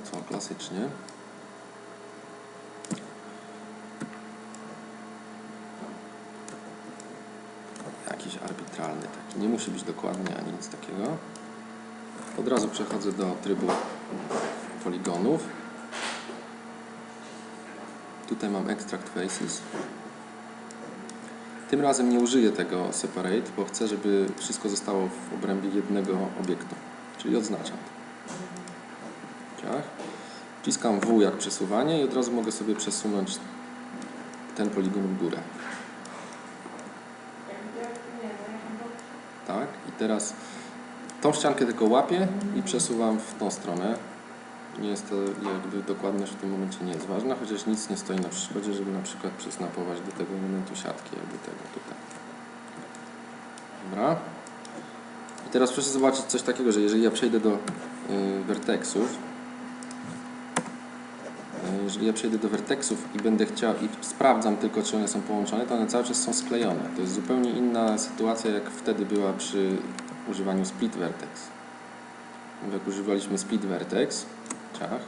to co, klasycznie. Jakiś arbitralny taki. Nie musi być dokładnie ani nic takiego. Od razu przechodzę do trybu poligonów. Tutaj mam Extract Faces. Tym razem nie użyję tego Separate, bo chcę, żeby wszystko zostało w obrębie jednego obiektu. Czyli odznaczam. Ciach. Wciskam W jak przesuwanie i od razu mogę sobie przesunąć ten poligon w górę. Tak. I teraz tą ściankę tylko łapię i przesuwam w tą stronę. Nie jest to jakby dokładność w tym momencie nie jest ważna, chociaż nic nie stoi na przeszkodzie, żeby na przykład przysnapować do tego elementu siatki, jakby tego tutaj. Dobra. I teraz proszę zobaczyć coś takiego, że jeżeli ja przejdę do y, vertexów, y, jeżeli ja przejdę do vertexów i będę chciał i sprawdzam tylko, czy one są połączone, to one cały czas są sklejone. To jest zupełnie inna sytuacja, jak wtedy była przy używaniu split vertex. Jak używaliśmy split vertex, ciach,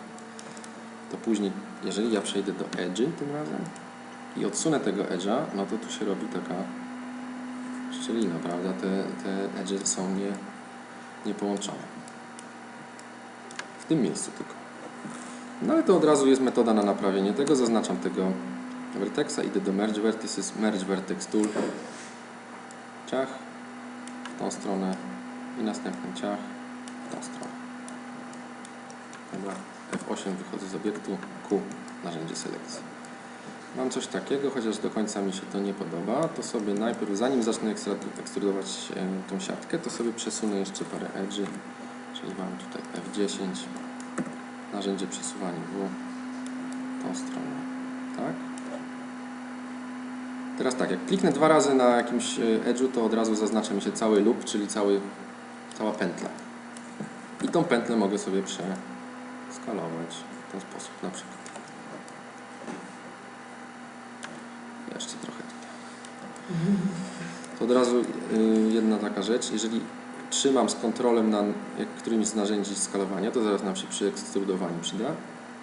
to później, jeżeli ja przejdę do edge'y tym razem i odsunę tego edge'a, no to tu się robi taka szczelina, prawda? Te, te edge'y są nie, niepołączone. W tym miejscu tylko. No ale to od razu jest metoda na naprawienie tego. Zaznaczam tego vertexa, idę do Merge Vertices, Merge Vertex Tool, ciach, w tą stronę. I następny ciach, w tą stronę. Dobra, F8 wychodzę z obiektu, Q, narzędzie selekcji. Mam coś takiego, chociaż do końca mi się to nie podoba, to sobie najpierw, zanim zacznę ekstru- ekstrudować tą siatkę, to sobie przesunę jeszcze parę edge'y, czyli mam tutaj F10, narzędzie przesuwania W, tą stronę, tak? Teraz tak, jak kliknę dwa razy na jakimś e, edge'u, to od razu zaznacza mi się cały loop, czyli cały, cała pętla. I tą pętlę mogę sobie przeskalować w ten sposób na przykład. Jeszcze trochę. To od razu y, jedna taka rzecz, jeżeli trzymam z kontrolem na którymś z narzędzi skalowania, to zaraz nam się przy ekstrudowaniu przyda.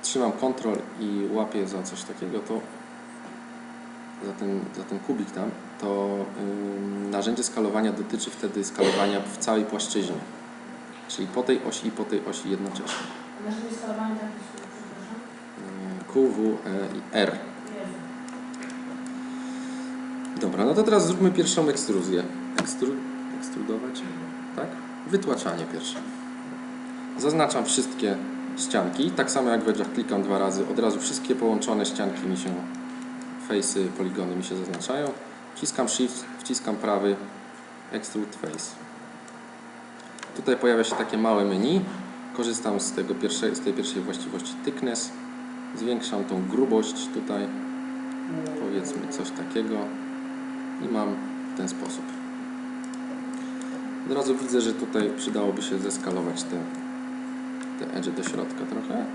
Trzymam kontrol i łapię za coś takiego, to za ten, za ten kubik tam, to ym, narzędzie skalowania dotyczy wtedy skalowania w całej płaszczyźnie. Czyli po tej osi i po tej osi jednocześnie. Słów, przepraszam. Yy, Q, W, E i R. Dobra, no to teraz zróbmy pierwszą ekstruzję. Ekstru, ekstrudować? Wytłaczanie pierwsze. Zaznaczam wszystkie ścianki, tak samo jak w edge'ach klikam dwa razy, od razu wszystkie połączone ścianki mi się, face'y, poligony mi się zaznaczają. Wciskam Shift, wciskam prawy, Extrude Face. Tutaj pojawia się takie małe menu. Korzystam z, tego pierwszej, z tej pierwszej właściwości Thickness. Zwiększam tą grubość tutaj, powiedzmy coś takiego i mam w ten sposób. Od razu widzę, że tutaj przydałoby się zeskalować te, te edge do środka trochę.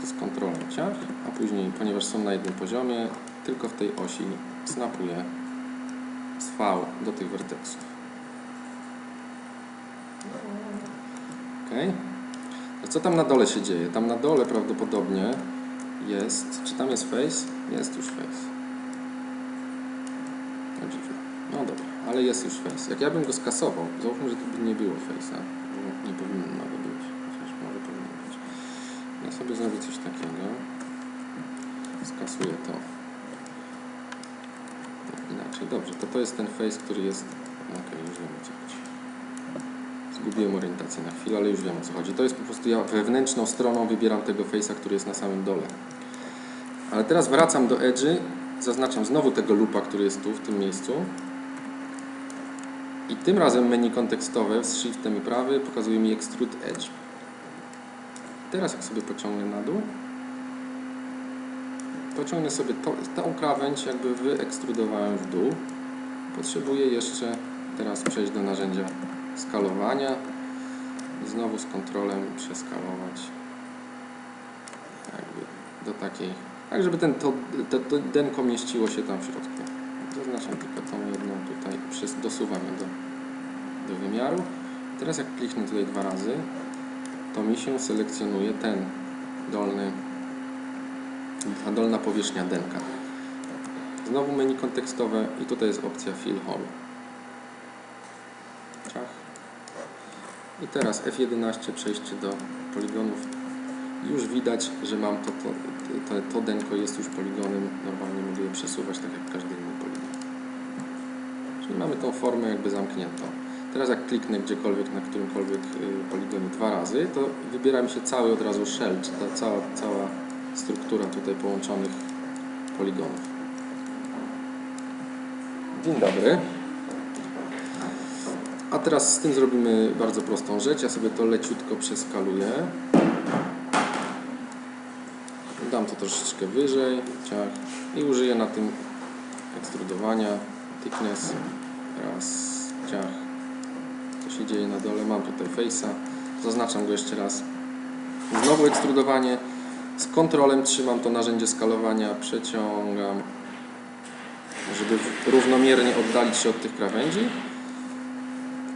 To z kontrolą ciach, a później, ponieważ są na jednym poziomie, tylko w tej osi snapuję z V do tych werteksów. Ok. A co tam na dole się dzieje? Tam na dole prawdopodobnie jest, czy tam jest face? Jest już face. O dziwo. No dobra, ale jest już face. Jak ja bym go skasował, załóżmy, że tu by nie było face'a, bo nie powinno go być, chociaż może powinno być. Ja sobie zrobię coś takiego. Skasuję to. Tak, inaczej, dobrze, to to jest ten face, który jest... Okej, już wiem o co chodzi. Zgubiłem orientację na chwilę, ale już wiem o co chodzi. To jest po prostu ja wewnętrzną stroną wybieram tego face'a, który jest na samym dole. Ale teraz wracam do edge'y, zaznaczam znowu tego loopa, który jest tu, w tym miejscu. I tym razem menu kontekstowe z shiftem i prawy pokazuje mi extrude edge. Teraz jak sobie pociągnę na dół, pociągnę sobie to, tą krawędź, jakby wyekstrudowałem w dół. Potrzebuję jeszcze teraz przejść do narzędzia skalowania znowu z kontrolem przeskalować jakby do takiej, tak żeby ten, to, to, to denko mieściło się tam w środku. Zaznaczam tylko tą jedną przez dosuwanie do, do wymiaru. Teraz jak kliknę tutaj dwa razy, to mi się selekcjonuje ten dolny, ta dolna powierzchnia denka. Znowu menu kontekstowe i tutaj jest opcja Fill Hole. I teraz F11 przejście do poligonów. Już widać, że mam to, to, to, to denko jest już poligonem. Normalnie mogę je przesuwać tak jak każdy inny. Czyli mamy tą formę jakby zamkniętą. Teraz jak kliknę gdziekolwiek na którymkolwiek y, poligonie dwa razy, to wybiera mi się cały od razu shell, czy ta cała, cała struktura tutaj połączonych poligonów. Dzień dobry. A teraz z tym zrobimy bardzo prostą rzecz. Ja sobie to leciutko przeskaluję. Dam to troszeczkę wyżej, ciach, i użyję na tym ekstrudowania, thickness, raz, ciach. Co się dzieje na dole? Mam tutaj face'a, zaznaczam go jeszcze raz. Znowu ekstrudowanie. Z kontrolem trzymam to narzędzie skalowania, przeciągam, żeby równomiernie oddalić się od tych krawędzi.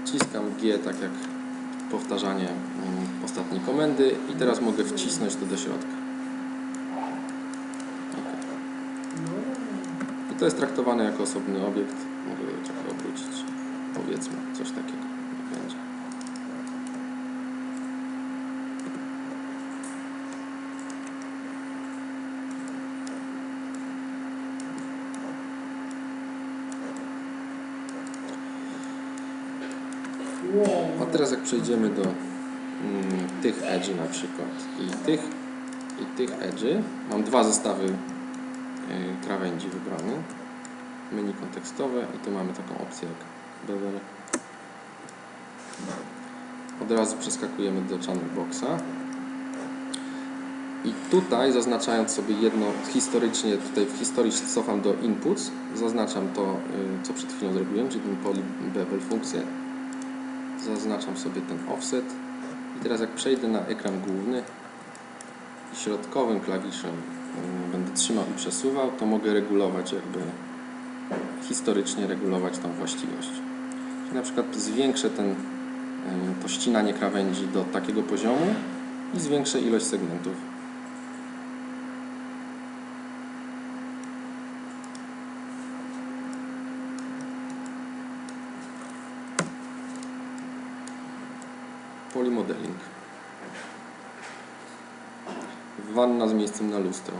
Wciskam G, tak jak powtarzanie mm, ostatniej komendy i teraz mogę wcisnąć to do środka. Ok. I to jest traktowane jako osobny obiekt. Mogę trochę obrócić, powiedzmy, coś takiego będzie. A teraz jak przejdziemy do mm, tych edgy na przykład i tych i tych edgy, mam dwa zestawy krawędzi wybrane. Menu kontekstowe i tu mamy taką opcję jak bevel. Od razu przeskakujemy do channel boxa. I tutaj zaznaczając sobie jedno historycznie, tutaj w historii cofam do inputs, zaznaczam to, y, co przed chwilą zrobiłem, czyli ten poly bevel funkcję zaznaczam sobie ten offset i teraz jak przejdę na ekran główny środkowym klawiszem y, będę trzymał i przesuwał, to mogę regulować jakby historycznie regulować tą właściwość. Czyli na przykład zwiększę ten, y, to ścinanie krawędzi do takiego poziomu i zwiększę ilość segmentów. Polymodeling. Wanna z miejscem na lustro.